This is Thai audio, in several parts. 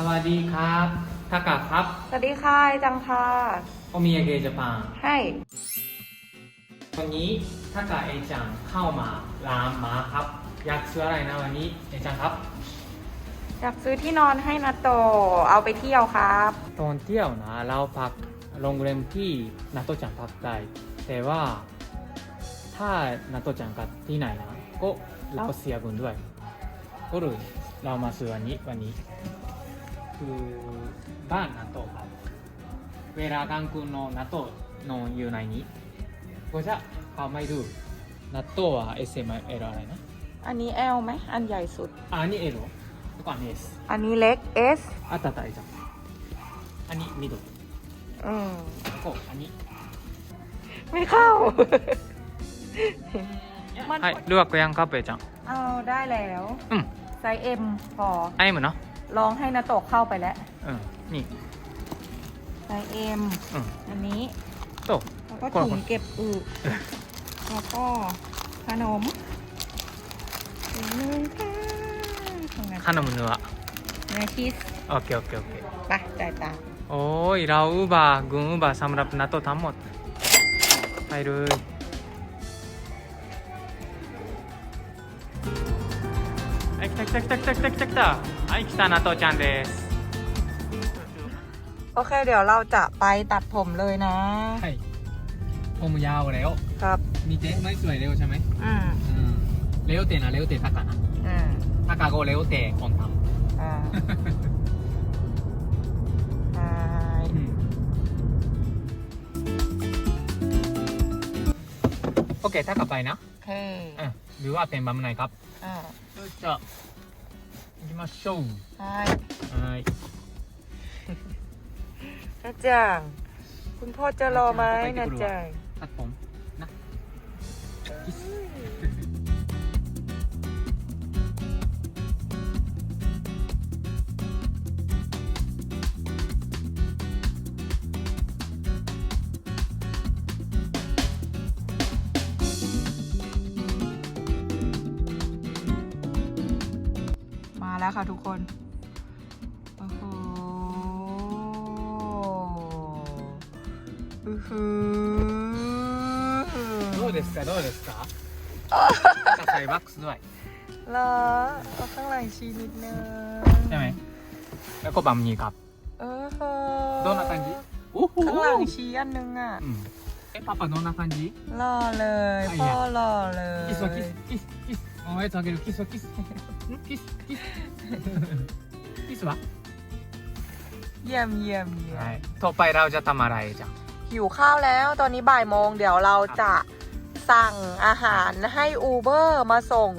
สวัสดีครับทากะครับสวัสดีค่ะจังค่ะโอมิยาเกะญี่ปุ่นให้วันนี้ทากะเอจังเข้ามาร้านมาครับ อยากซื้ออะไรนะวันนี้เอจังครับ อยากซื้อที่นอนให้นาโตะเอาไปเที่ยวครับ ตอนเที่ยวนะเราพักโรงแรมที่นาโตะจังพักได้แต่ว่าถ้านาโตะจังกับที่ไหนนะก็เราก็เสียเงินด้วยก็เลยเรามาซื้อวันนี้วันนี้ คือบ้านนาโตะครับ เวลากลางคืนนอนนาโตะนอนอยู่ในนี้ก็จะเอาไม่ดูนาโตะは S M L อะไรนะ อันนี้ L ไหม อันใหญ่สุด あอันนี้ L แล้วก็อันนี้ S อันนี้เล็ก S あったあったじゃんอันนี้ミドル อืม แล้วก็อันนี้ ไม่เข้า มัน はいルアクヤンカップちゃん เอาได้แล้ว うん ไซส์ M พอ アイムな ลองให้นาโตกเข้าไปแล้วนี่ ไซเอ็มอันนี้ โตก แล้วก็ถุงเก็บอึแล้วก็ขนมถุนึงค่ะถุงนั้นขนมเนื้อเนื้อชีสโอเคโอเคโอเคไปจ่ายตาโอ้ยเราอุบะกุงอุบะสำหรับนาโตทั้งหมดไปเลยเอ็กเอ็กเอ็กเอ็กเอ็กเอ็กเอ็ก はい来たナトちゃんです โอเค เดี๋ยวเราจะไปตัดผมเลยนะ はいผมยาวแล้ว ครับ 見てไม่สวยเร็วใช่ไหม อืม อืมเร็วเตะนะเร็วเตะタカな อืม タカ語เร็วเตะคนทำ อ่าใช่ โอเคถ้ากลับไปนะ โอเค อืมหรือว่าเป็นบัมไหนครับ อ่า じゃあ 行きましょう ใช่ はい นะจังคุณพ่อจะรอไหมนะจัง ตัดผม แล้วค่ะทุกคน โอ้โหอือหือ どうですかどうですか赤ใส่บัคส์ด้วย เหรอเอาข้างหลังชีนิดนึง ใช่ไหมแล้วก็บัมนี้ครับ เออเห どんな感じおお ข้างหลังชี้อันนึงอ่ะ うんえパパどんな感じ หล่อเลย อ่ะ พ่อ อย่า หล่อเลย キスはキスキスキスおやつあげるキスはキスんキスキス ที่สเยี่ยมเยี่ยมเยี่ยมต่อไปเราจะทำอะไรจ้ะหิวข้าวแล้วตอนนี้บ่ายโมงเดี๋ยวเราจะสั่งอาหารให้อูเบอร์มาส่ง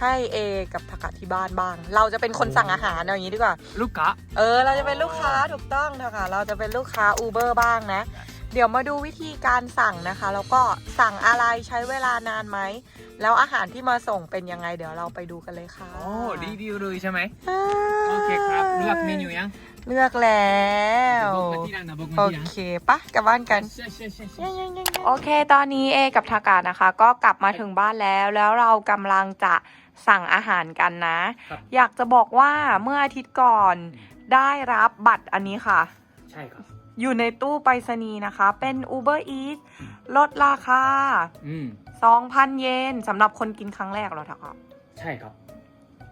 ให้เอกับทักะที่บ้านบ้าง เราจะเป็นคนสั่งอาหารอย่างนี้ดีกว่า ลูกค้า เออ เราจะเป็นลูกค้าถูกต้องทักะเราจะเป็นลูกค้าอูเบอร์บ้างนะ เดี๋ยวมาดูวิธีการสั่งนะคะ แล้วก็สั่งอะไรใช้เวลานานไหม แล้วอาหารที่มาส่งเป็นยังไง เดี๋ยวเราไปดูกันเลยค่ะโอ้ดีดีเลยใช่ไหมโอเคครับเลือกเมนูยังเลือกแล้วโอเคปะกลับบ้านกันโอเค ตอนนี้เอกับทากานะคะ ก็กลับมาถึงบ้านแล้วแล้วเรากำลังจะสั่งอาหารกันนะ อยากจะบอกว่าเมื่ออาทิตย์ก่อนได้รับบัตรอันนี้ค่ะ ใช่ครับ อยู่ในตู้ไปรษณีย์นะคะ เป็น Uber Eats ลดราคา อืม 2,000 เยนสำหรับคนกินครั้งแรกเหรอทากาใช่ครับ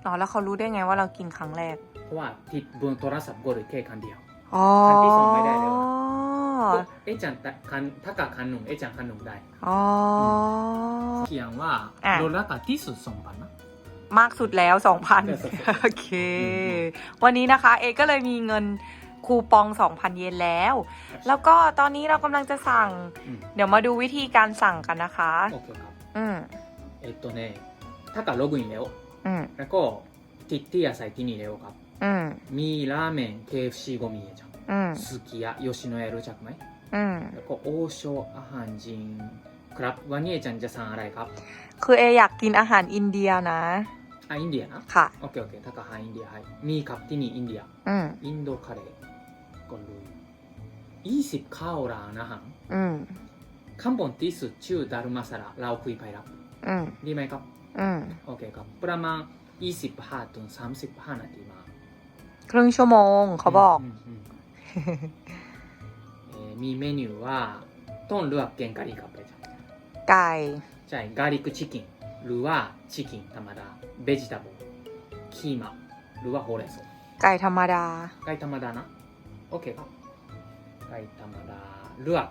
อ๋อแล้วเขารู้ได้ไงว่าเรากินครั้งแรก เพราะว่าติดบนโทรศัพท์กดแค่ครั้งเดียว อ๋อครั้งที่สองไม่ได้แล้วเอะจังแต่คันถ้ากับคันหนุ่มเอะจังคันหนุ่มได้ อ๋อเขียนว่าอะลดราคาที่สุดสองพันนะ มากสุดแล้ว 2,000 โอเค วันนี้นะคะ เอก็เลยมีเงิน คูปอง 2,000 เยนแล้ว แล้วก็ตอนนี้เรากำลังจะสั่ง อืม เดี๋ยวมาดูวิธีการสั่งกันนะคะ โอเคครับ อืม えっとねถ้ากับโลกอินแล้ว อืม แล้วก็ติดที่อาศัยที่นี่แล้วครับ อืม มีราเมน KFC ก็มีจัง อืม สุกิยะโยชิโนเอะรู้จักไหม อืม แล้วก็โอโชอาหารจีนครับวันนี้เอจังจะสั่งอะไรครับ คือเออยากกินอาหารอินเดียนะ อ่ะอินเดียนะ ค่ะ โอเคโอเคถ้ากับอาหารอินเดียはいมีครับที่นี่อินเดีย อืม อินโดカレー ก็ลุยยี่สิบข้าวรานะหังอืมขั้นบนที่สุดชื่อดารุมาสาระเราคุยไปรับอืดีไหมครับโอเคครับ ประมาณยี่สิบห้าถึงสามสิบห้านาทีมาครึ่งชั่วโมงเขาบอกมีเมนูว่าต้นเลือกแกงกะหรี่ครับอาจารย์ไก่ ใช่กาลิกชิกินหรือว่าชิกินธรรมดาเบจิตาบลคีมาหรือว่าโฮเรโซะไก่ธรรมดา ไก่ธรรมดานะ โอเคครับไก่ธรรมดาเลือก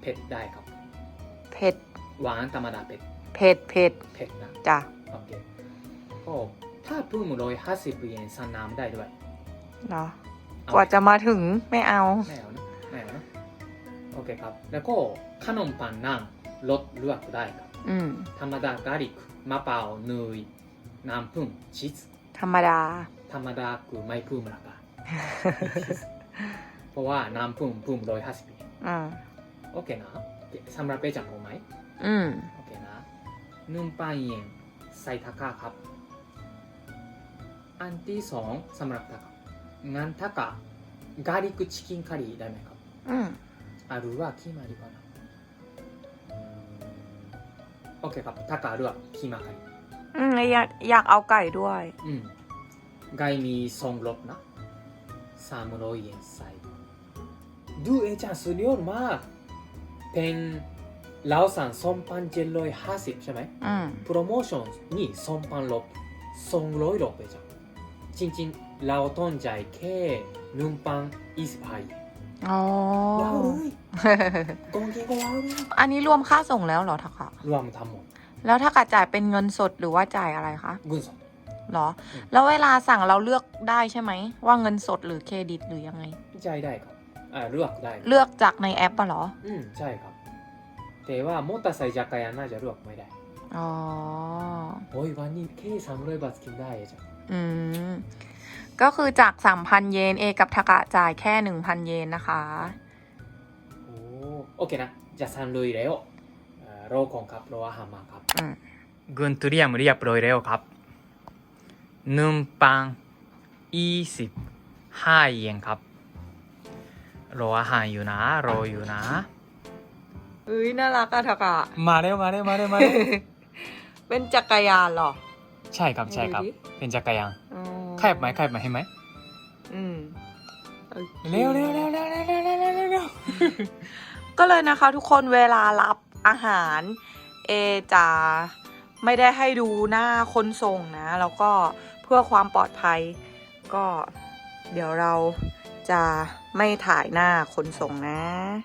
เผ็ดได้ครับ เผ็ด หวานธรรมดาเผ็ด เผ็ดเผ็ดเผ็ดนะจ้ะโอเคก็ถ้าเพิ่มร้อยห้าสิบเยนซันน้ำได้ด้วยเหรอกว่าจะมาถึงไม่เอาไม่เอานะไม่เอานะโอเคครับ แล้วก็ขนมปังนั่งรสเลือกได้ครับ อืม ธรรมดากาลิกมะเปาเนยน้ำพุนงชีสธรรมดา ธรรมดาคืไม่พิ่มราคา เพราะว่าน้ำพุ่มพุ่มร้อยห้าสิบโอเคนะสำหรับเปจังรู้ไหมอืมโอเคนะนุ่มปั้นเย็นไซทากร้าครับ อันที่สองสำหรับทากร้างานทากะกาลิกリックチキンカリーได้ไหมครับอืมอารุว่าคิมาริかなโอเคครับตะกร้าอารุว่าคิมาคัリอืมอยากอยากเอาไก่ด้วย อืมไก่มีสองรสนะสามร้อยเยนใส่ ดูเอจังสุดยอดมาก เป็นลาวสันสองพันเจ็ดร้อยห้าสิบใช่ไหมอืมโปรโมชั่นにสองพันลบสองร้อยลบเองจริงๆเราต้องจ่ายแค่หนึ่งพันยี่สิบห้าเยนอ๋อ ว้าวเลยกองกินก็ว้าวเลยอันนี้รวมค่าส่งแล้วเหรอทักอะรวมทั้งหมดแล้วถ้ากะจ่ายเป็นเงินสดหรือว่าจ่ายอะไรคะเงินสด เหรออืมแล้วเวลาสั่งเราเลือกได้ใช่ไหม ว่าเงินสดหรือเครดิตหรือยังไง จ่ายได้ครับ อ่าเลือกได้เลือกจากในแอปปะเหรอ อืมใช่ครับ แต่ว่ามอเตอร์ไซค์จักรยานน่าจะเลือกไม่ได้อ๋อโอ้ยวันนี้แค่สามร้อยบาทกินได้จ้ะอืม ก็คือจากสามพันเยนเอกับทากะจ่ายแค่หนึ่งพันเยนนะคะ โอ้โอเคนะ จะซันลุยแล้วอ่าโรของครับโรอาหามาครับกุนตุรียมเรียบร้อยแล้วครับหนึ่งปังยี่สิบห้าเยนครับ รออาหารอยู่นะ รออยู่นะ เอ้ยน่ารักอะทากะ มาเร็วมาเร็วมาเร็วมาเร็วเป็นจักรยานเหรอ ใช่ครับใช่ครับดูดิเป็นจักรยานอ๋อขยับไหมขยับไหมเห็นไหมอืมโอคเร็วเร็วเร็วเร็วเร็วเร็วเร็วเร็วเร็วก็เลยนะคะทุกคนเวลารับอาหารเอจะไม่ได้ให้ดูหน้าคนส่งนะ แล้วก็เพื่อความปลอดภัย ก็เดี๋ยวเรา จะไม่ถ่ายหน้าคนส่งนะ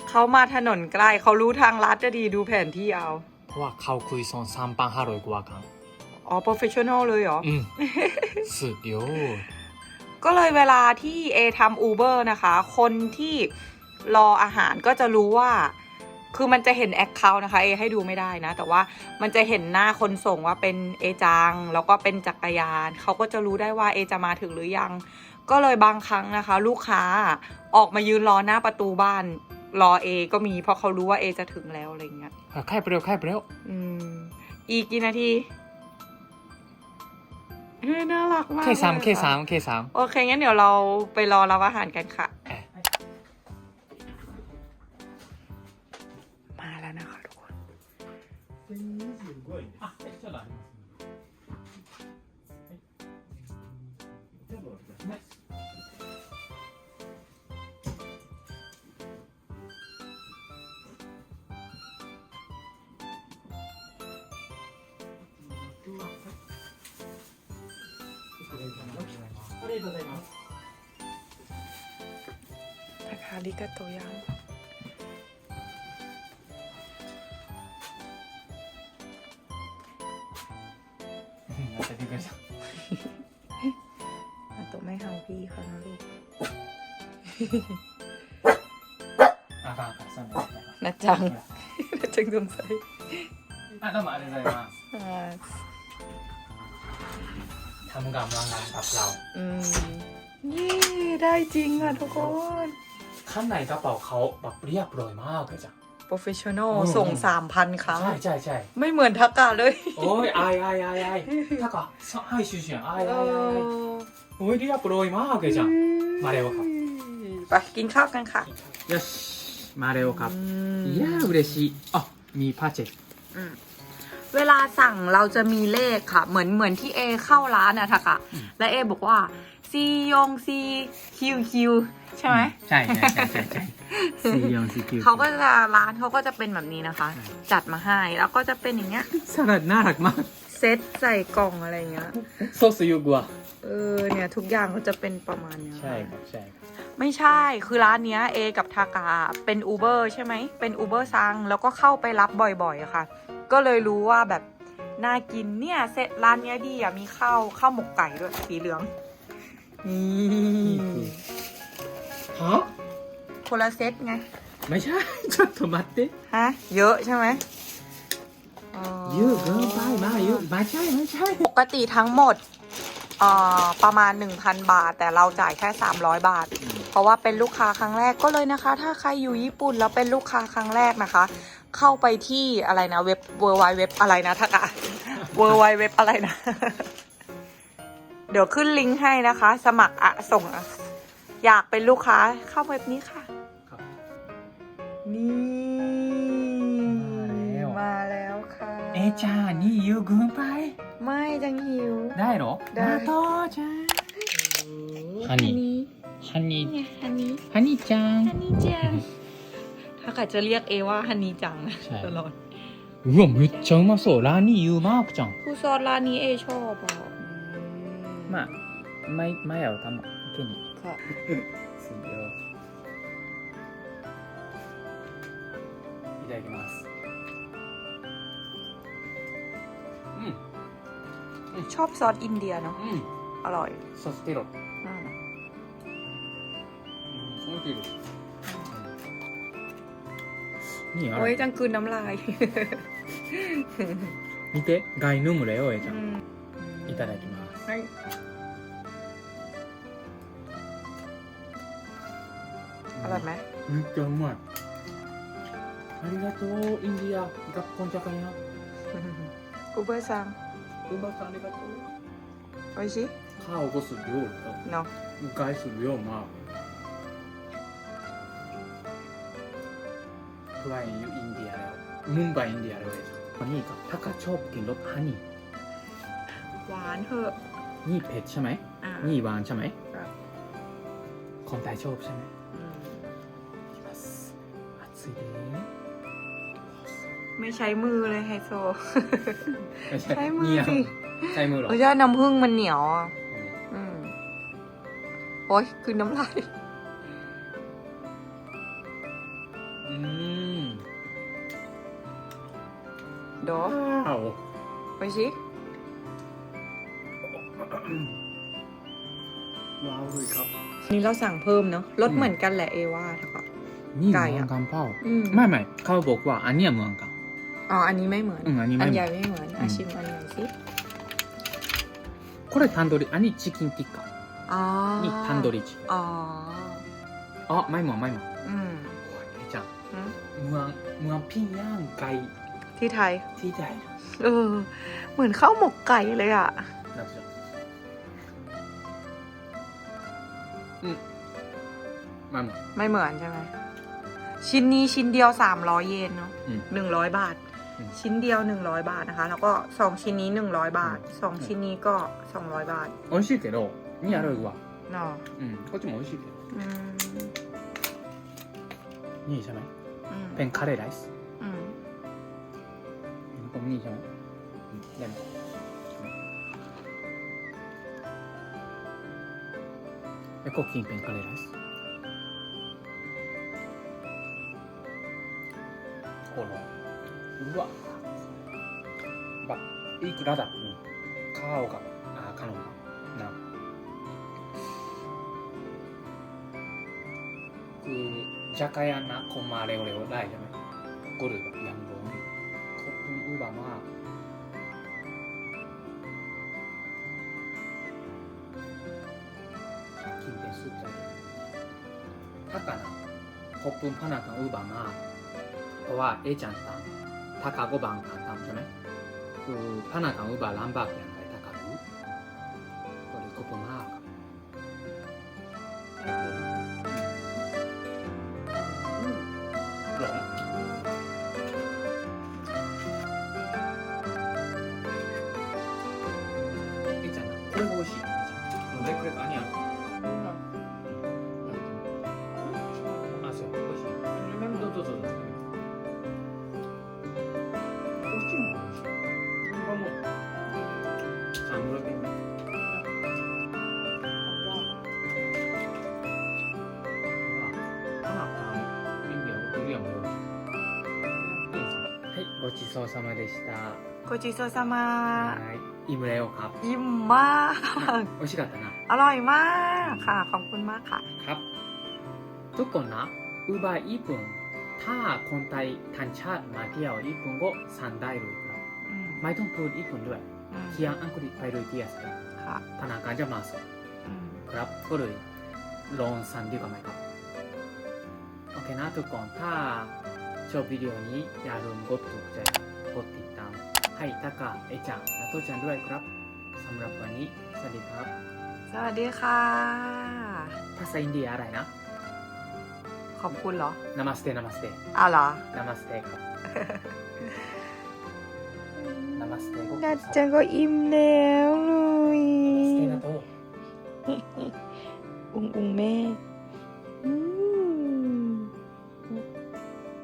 เขามาถนนใกล้เขารู้ทางลัดจะดีดูแผนที่เอาเพราะว่าเขาคุยสอนสามพันห้าร้อยกว่าครั้งอ๋อ professional เลยเหรอ อืมสุดยอดก็เลยเวลาที่เอทำ Uber นะคะ คนที่รออาหารก็จะรู้ว่า คือมันจะเห็นแอคเคาท์นะคะ เอให้ดูไม่ได้นะ แต่ว่ามันจะเห็นหน้าคนส่งว่าเป็นเอจัง แล้วก็เป็นจักรยาน เขาก็จะรู้ได้ว่าเอจะมาถึงหรือยัง ก็เลยบางครั้งนะคะ ลูกค้าออกมายืนรอหน้าประตูบ้าน รอเอก็มี เพราะเขารู้ว่าเอจะถึงแล้วอะไรเงี้ย อ่ะใครไปเร็วใครไปเร็ว อืม อีกกี่นาทีเฮ้ยน่ารักมาก แค่สาม ลยะ แค่สามแค่สาม โอเค งั้นเดี๋ยวเราไปรอรับอาหารกันค่ะ เอ๊ะ มาแล้วนะคะทุกคน あ、ちょっ りがとうございます。 นะคะริกาโตยัง またびっくりした。 อาโตไม่เฮาพี่เขานะลูก あかんあかん、そんなやつだ นะจัง ほら นะจังสงสัย あ、どうもありがとうございます。 อ่า ทำกำลังงานกับเรา อืมนี่ได้จริงอ่ะทุกคน ข้างในกระเป๋าเขาแบบเรียบร้อยมากเลยจ้ะ professional อืม ส่งสามพันครั้ง ใช่ใช่ใช่ ไม่เหมือนทักกะเลย โอ้ยอายอายอายอายたかさはいシュシュอาย เอ อายอาย อ โอ้ยเรียบร้อยมากเลยจ้ะ มาเร็วครับ ไปกินข้าวกันค่ะ よしมาเร็วครับ อืม いやー嬉しいあมีパチェ อืม เวลาสั่งเราจะมีเลขค่ะ เหมือนเหมือนที่เอเข้าร้านอะทักอะอืมและเอบอกว่าซียงซีคิวคิวใช่ไหมใช่ใช่ใช่ใช่ใช่ซียองซีคิวเขาก็จะร้านเขาก็จะเป็นแบบนี้นะคะ จัดมาให้แล้วก็จะเป็นอย่างเงี้ยสลัดน่ารักมาก เซตใส่กล่องอะไรอย่างเงี้ยโซสยูกัวเออเนี่ยทุกอย่างก็จะเป็นประมาณเนี้ยใช่ครับใช่ครับไม่ใช่คือร้านเนี้ยเอกับทากาเป็นอูเบอร์ใช่ไหมเป็นอูเบอร์ซังแล้วก็เข้าไปรับบ่อยๆอะค่ะ ก็เลยรู้ว่าแบบน่ากินเนี่ยเซตร้านเนี้ยดีอะมีข้าวข้าวหมกไก่ด้วยสีเหลืองนี่ฮะคนละเซตไง ไม่ใช่ชอบทมัติฮะเยอะใช่ไหมเยอะเกินไปมาเยอะมาใช่ไม่ใช่ ปกติทั้งหมดอประมาณ 1,000 บาท แต่เราจ่ายแค่ 300 บาท เพราะว่าเป็นลูกค้าครั้งแรกก็เลยนะคะ ถ้าใครอยู่ญี่ปุ่นแล้วเป็นลูกค้าครั้งแรกนะคะ เข้าไปที่อะไรนะเว็บเวอร์ไวเว็บอะไรนะทักอะเวอร์ไวเว็บอะไรนะ เดี๋ยวขึ้นลิงก์ให้นะคะ สมัครอะส่งอะอยากเป็นลูกค้าเข้าเว็บนี้ค่ะครับนี่มาแล้วมาแล้วค่ะ เอะจ้า นี่เยอะเกินไป ไม่จังหิว ได้เหรอได้ มาต่อจ้าฮันนี่ ฮันนี่เนี่ยฮันนี่ฮันนี่จังฮันนี่จังถ้าใครจะเรียกเอว่าฮันนี่จังนะ ใช่ ตลอด うわめっちゃうまそうラーニーユーマークちゃん ผู้ซอสร้านนี้เอชอบอ่ะ まあ前前をたまけに ค่ะ するよいただきますうん ชอบซอสอินเดียเนาะ うん อร่อย そしてろ อืม うんおいしいで すนี่あ โอ้ย れ จังคืนน้ำลาย 見てガイヌムレよえちゃ อื ん ม いただきます ให้ อร่อยไหม めっちゃうまいありがとうインディア学校じゃかや อูเบอร์ซัง うまさんありがとう โอ้ยชิ ข้าวก็สุดยอดแล้ว เนาะ กายสุดยอดมากทุกวันอยู่ อินเดียแล้วมุมไบอินเดียแล้วเลยวันนี้กับถ้าข้าชอบกินรสฮันนี่ หวานเหอะ นี่เผ็ดใช่ไหม อ่ะ นี่หวานใช่ไหม ครับ คนไทยชอบใช่ไหม อืม いきます熱いで ไม่ใช้มือเลยไฮโซ ไม่ใช่ ใช้มือ เนี่ย สิ ใช้มือเหรอ เพราะว่าน้ำผึ้งมันเหนียวอ่ะ อืมโอ้ยคือน้ำลาย อืม โด ว้าว ไปชิ ว้าวเลยครับ นี่เราสั่งเพิ่มเนาะรส อืม เหมือนกันแหละเอว่าค่ะ นี่ ไก่ เหมื อะ อนกันเปล่า อืม ไม่ไม่เขาบอกว่าอันเนี้ยเหมือนกัน อ๋อ อันนี้ไม่เหมือน อืมอันนี้ไม่ อัน เหมื ให อ ญ่ น ไม่เหมือน อื อ่ะ ม ชิมอันใหญ่สิ これタンドリーอันนี้チキンティッカ อ๋อ นี่タンドリーチ อ๋อ อ๋อไม่เหมือนไม่เหมือน อืม โ อ้ยเอ๊ะจัง อืม เมืองเมืองปิ้งย่างไก่ ที่ไทย ที่ใด เออ เหมือนข้าวหมกไก่เลยอ่ะ なんでしょううんまあまあ ไม่เหมือนใช่ไหม ชิ้นนี้ชิ้นเดียว 300 เยนเนาะ อืม หนึ่งร้อยบาท อืม ชิ้นเดียว 100 บาทนะคะ แล้วก็สองชิ้นนี้ 100 บาท สองชิ้นนี้ก็ 200 บาท 美味しいけどにあるわ เนาะ うんこっちも美味しいけど อืม นี่ใช่ไหม อืม เป็นカレーライス อืม これนี่ใช่ไหมอืมได้ไหมแล้วก็กินเป็นカレーライスこのうわแบบอีกระดับหนึ่งข้า วกับอ่าขนมนะคือจะกายันนะคนมาเร็วๆได้ใช่ไหมก็เลยแบบยังร้อนอยู่ขอบคุณอุบามากกินเป็นสุดใจถ้ากันนะขอบคุณพนัก ごちそうさまでした โกจิโซซามา はいอิ่มแล้วครับ ยิ้มมาก 美味しかったな อร่อยมากค่ะ ขอบคุณมากค่ะ ครับ ทุกคนนะอุบายญี่ปุ่นถ้าคนไทยทันชาติมาเที่ยวญี่ปุ่นก็สั่งได้เลยครับ อืม ไม่ต้องพูดญี่ปุ่นด้วย อืม เพียงอังกฤษไปเลยที่อัสกัน ค่ะ ธนาคารจะมาส่ง อืม ครับก็เลยลองสั่งดีกว่าไหมครับ โอเคนะทุกคนถ้า ชอบวิดีโอนี้อย่าลืมกดถูกใจ กดติดตาม ให้ตากาเอจังและโตจังด้วยครับสำหรับวันนี้ สวัสดีครับ สวัสดีค่ะ ภาษาอินเดียอะไรนะ ขอบคุณเหรอ นามาสเต นามาสเต อ้าวเหรอ นามาสเตครับ นามาสเตก็นัดจังก็อิ่มแล้วเลย นามาสเตนะโต อุ้งอุ้งแม่